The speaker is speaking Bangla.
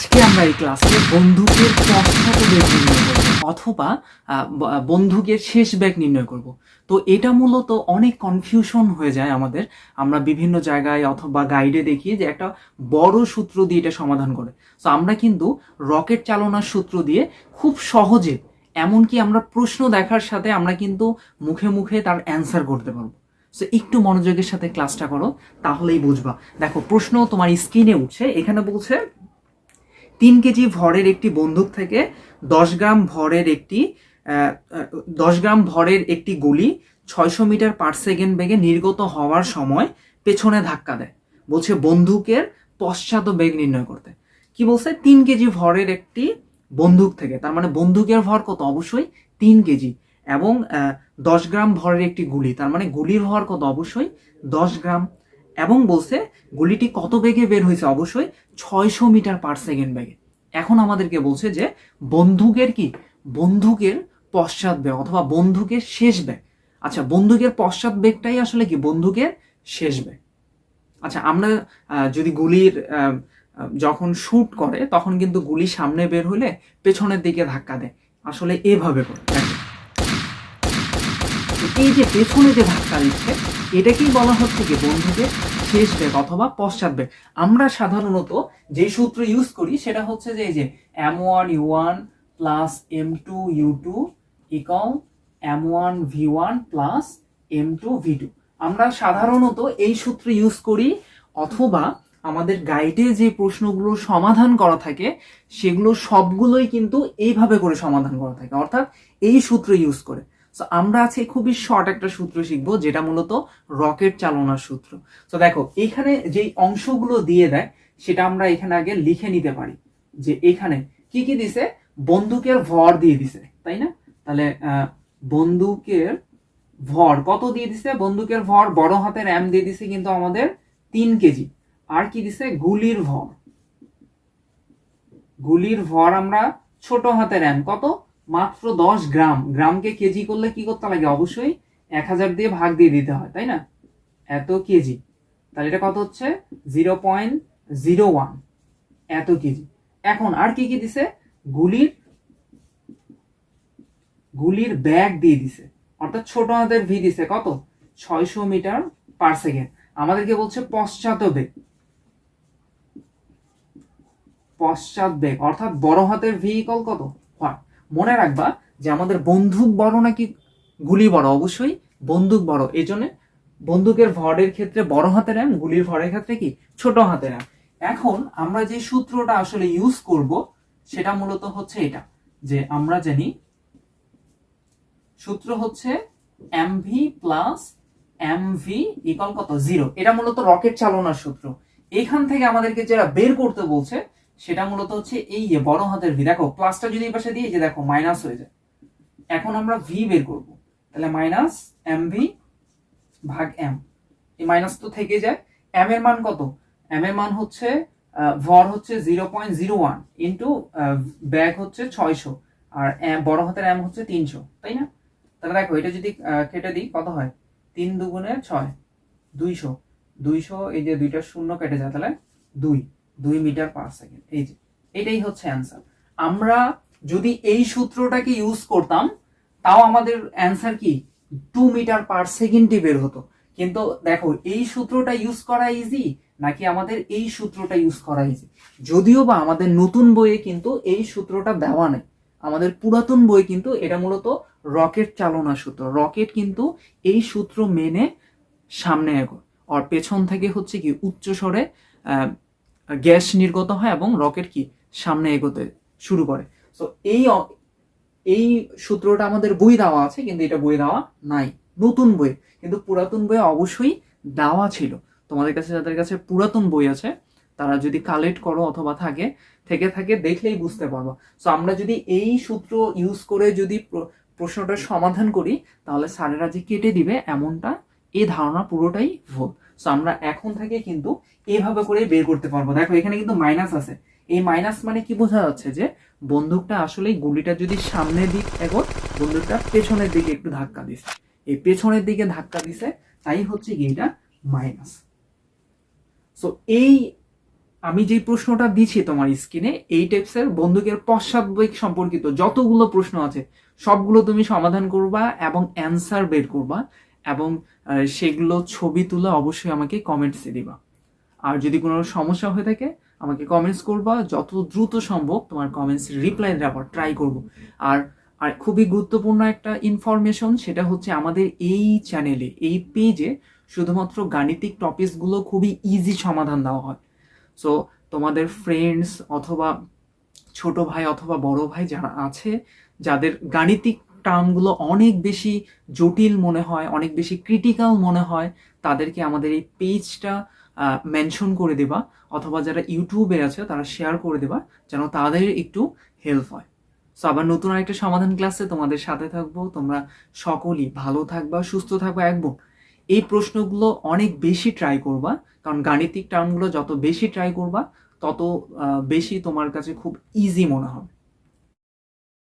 আজকে আমরা এই ক্লাসে বন্দুকের পশ্চাৎ নির্ণয় করব, অথবা বন্দুকের শেষ ব্যাগ নির্ণয় করব। তো এটা মূলত অনেক কনফিউশন হয়ে যায় আমাদের। আমরা বিভিন্ন জায়গায় অথবা গাইডে দেখি যে একটা বড় সূত্র দিয়ে এটা সমাধান করে। তো আমরা কিন্তু রকেট চালনার সূত্র দিয়ে খুব সহজে, এমনকি আমরা প্রশ্ন দেখার সাথে আমরা কিন্তু মুখে মুখে তার অ্যান্সার করতে পারব। সো একটু মনোযোগের সাথে ক্লাসটা করো, তাহলেই বুঝবা। দেখো, প্রশ্ন তোমার স্ক্রিনে উঠছে, এখানে বলছে তিন কেজি ভরের একটি বন্দুক থেকে দশ গ্রাম ভরের একটি দশ গ্রাম ভরের একটি গুলি ছয়শো মিটার পার সেকেন্ড বেগে নির্গত হওয়ার সময় পেছনে ধাক্কা দেয়। বলছে বন্দুকের পশ্চাৎ বেগ নির্ণয় করতে। কি বলছে? তিন কেজি ভরের একটি বন্দুক থেকে। তার মানে বন্দুকের ভর কত? অবশ্যই তিন কেজি। এবং দশ গ্রাম ভরের একটি গুলি। তার মানে গুলির ভর কত? অবশ্যই দশ গ্রাম এবং বলছে গুলিটি কত বেগে বের হয়েছে? অবশ্যই ছয়শো মিটার পার সেকেন্ড বেগে। এখন আমাদেরকে বলছে যে বন্দুকের কি? বন্দুকের পশ্চাৎ বেগ অথবা বন্দুকের শেষ বেগ। আচ্ছা বন্দুকের পশ্চাৎ বেগটাই আসলে কি? বন্দুকের শেষ বেগ। আচ্ছা আমরা যদি গুলির যখন শ্যুট করে, তখন কিন্তু গুলি সামনে বের হলে পেছনের দিকে ধাক্কা দেয়। আসলে এভাবে করে। এই যে পেছনে যে ধাক্কা দিচ্ছে, এটাকেই বলা হচ্ছে কি বন্ধুদের শেষ বেগ অথবা পশ্চাৎ বেগ আমরা সাধারণত যে সূত্র ইউজ করি, সেটা হচ্ছে যে এই যে M one U one plus M two U two equal M one V one plus M two V two আমরা সাধারণত এই সূত্র ইউজ করি অথবা আমাদের গাইডে যে প্রশ্নগুলো সমাধান করা থাকে, সেগুলো সবগুলোই কিন্তু এইভাবে করে সমাধান করা থাকে। অর্থাৎ এই সূত্র ইউজ করে। তো আমরা আজকে খুবই শর্ট একটা সূত্র শিখব, যেটা মূলত রকেট চালনার সূত্র। তো দেখো, এখানে যেই অংশগুলো দিয়ে দেয়, সেটা আমরা এখানে আগে লিখে নিতে পারি যে এখানে কি কি দিছে? বন্দুকের ভর দিয়ে দিছে, তাই না? তাহলে বন্দুকের ভর কত দিয়ে দিছে? বন্দুকের ভর বড় হাতের এম দিয়ে দিছে কিন্তু আমাদের তিন কেজি। আর কি দিছে? গুলির ভর। গুলির ভর আমরা ছোট হাতের এম কত? মাত্র দশ গ্রাম। গ্রামকে কেজি করলে কি করতে লাগে অবশ্যই এক হাজার দিয়ে ভাগ দিয়ে দিতে হয়, তাই না? এত কেজি। তাহলে এটা কত হচ্ছে? Zero point zero one. এত কেজি। এখন আর কি কি দিছে? গুলির গুলির ব্যাগ দিয়ে দিছে। অর্থাৎ ছোট হাতের ভি দিছে। কত? ছয়শো মিটার পার সেকেন্ড। আমাদেরকে বলছে পশ্চাৎ বেগ। পশ্চাৎ বেগ। অর্থাৎ বড় হাতের ভেহিকল কত? হয় মনে রাখবা যে আমাদের বন্দুক বড় নাকি গুলি বড়? অবশ্যই বন্দুক বড়। এই জন্য বন্দুকের ভরের ক্ষেত্রে বড় হাতের এম গুলির ভরের ক্ষেত্রে কি? ছোট হাতের এম এখন আমরা যে সূত্রটা আসলে ইউজ করব, সেটা মূলত হচ্ছে এটা, যে আমরা জানি সূত্র হচ্ছে M V plus M V equal কত? জিরো এটা মূলত রকেট চালনার সূত্র। এখান থেকে আমাদেরকে যেটা বের করতে বলছে সেটা মূলত হচ্ছে এই যে বড় হাতের ভি দেখো প্লাসটা যদি এই পাশে দিয়ে যে দেখো মাইনাস হয়ে যায়। এখন আমরা ভি বের করব। তাহলে মাইনাস এম ভি ভাগ এম এই মাইনাস তো থেকে যায়। এম এর মান কত? এম এর মান হচ্ছে ভর হচ্ছে zero point zero one into bag হচ্ছে ছয়শো। আর বড় হাতের এম হচ্ছে তিনশো, তাই না? তাহলে দেখো, এটা যদি কেটে দিই, কত হয়? তিন দুগুণে ছয়, দুইশো। দুইশো, এই যে দুইটা শূন্য কেটে যায়, তাহলে দুই। দুই মিটার পার সেকেন্ড। এই যে, এটাই হচ্ছে অ্যান্সার আমরা যদি এই সূত্রটাকে ইউজ করতাম, তাও আমাদের অ্যান্সার কি? টু মিটার পার সেকেন্ডে বের হতো। কিন্তু দেখো, এই সূত্রটা ইউজ করা ইজি নাকি আমাদের এই সূত্রটা ইউজ করা ইজি যদিও বা আমাদের নতুন বইয়ে কিন্তু এই সূত্রটা দেওয়া নেই। আমাদের পুরাতন বই কিন্তু এটা মূলত রকেট চালনা সূত্র। রকেট কিন্তু এই সূত্র মেনে সামনে এগোয়। আর পেছন থেকে হচ্ছে কি উচ্চ স্বরে গ্যাস নির্গত হয় এবং রকেট কি সামনে এগোতে শুরু করে। তো এই এই সূত্রটা আমাদের বই দেওয়া আছে, কিন্তু এটা বই দেওয়া নাই। নতুন বই, কিন্তু পুরাতন বই অবশ্যই দেওয়া ছিল। তোমাদের কাছে, যাদের কাছে পুরাতন বই আছে, তারা যদি কালেক্ট করো অথবা থাকে, থেকে থাকে, দেখলেই বুঝতে পারব। সো আমরা যদি এই সূত্র ইউজ করে যদি প্র- প্রশ্নটার সমাধান করি, তাহলে স্যারেরা যে কেটে দিবে, এমনটা এই ধারণা পুরোটাই ভুল। সো আমরা এখন থেকে কিন্তু এইভাবে করে বের করতে পারব। দেখো, এখানে কিন্তু মাইনাস আছে। এই মাইনাস মানে কি বোঝা যাচ্ছে যে বন্দুকটা আসলে গুলিটা যদি সামনের দিক এগোয় বন্দুকটা পেছনের দিকে একটু ধাক্কা দিছে। এই পেছনের দিকে ধাক্কা দিছে, তাই হচ্ছে কি মাইনাস সো এই আমি যে প্রশ্নটা দিচ্ছি তোমার স্ক্রিনে, এই টাইপসের বন্দুকের পশ্চাৎবেগ সম্পর্কিত যতগুলো প্রশ্ন আছে, সবগুলো তুমি সমাধান করবা এবং অ্যান্সার বের করবা। এবং সেগুলো ছবি তুলে অবশ্যই আমাকে কমেন্টসে দিবা। আর যদি কোনো সমস্যা হয়ে থাকে, আমাকে কমেন্টস করবা। যত দ্রুত সম্ভব তোমার কমেন্টস রিপ্লাই দেওয়ার ট্রাই করব। আর আর খুবই গুরুত্বপূর্ণ একটা ইনফরমেশন সেটা হচ্ছে আমাদের এই চ্যানেলে এই পেজে শুধুমাত্র গাণিতিক টপিকসগুলো খুবই ইজি সমাধান দেওয়া হয়। সো তোমাদের ফ্রেন্ডস অথবা ছোট ভাই অথবা বড় ভাই যারা আছে, যাদের গাণিতিক টার্মগুলো অনেক বেশি জটিল মনে হয়, অনেক বেশি ক্রিটিক্যাল মনে হয়, তাদেরকে আমাদের এই পেজটা মেনশন করে দেবা, অথবা যারা ইউটিউবে আছে তারা শেয়ার করে দেবা, যেন তাদের একটু হেল্প হয়। সো আবার নতুন আরেকটা সমাধান ক্লাসে তোমাদের সাথে থাকব, তোমরা সকলেই ভালো থাকবা, সুস্থ থাকবা একদম এই প্রশ্নগুলো অনেক বেশি ট্রাই করবা, কারণ গাণিতিক টার্মগুলো যত বেশি ট্রাই করবা, তত বেশি তোমার কাছে খুব ইজি মনে হবে।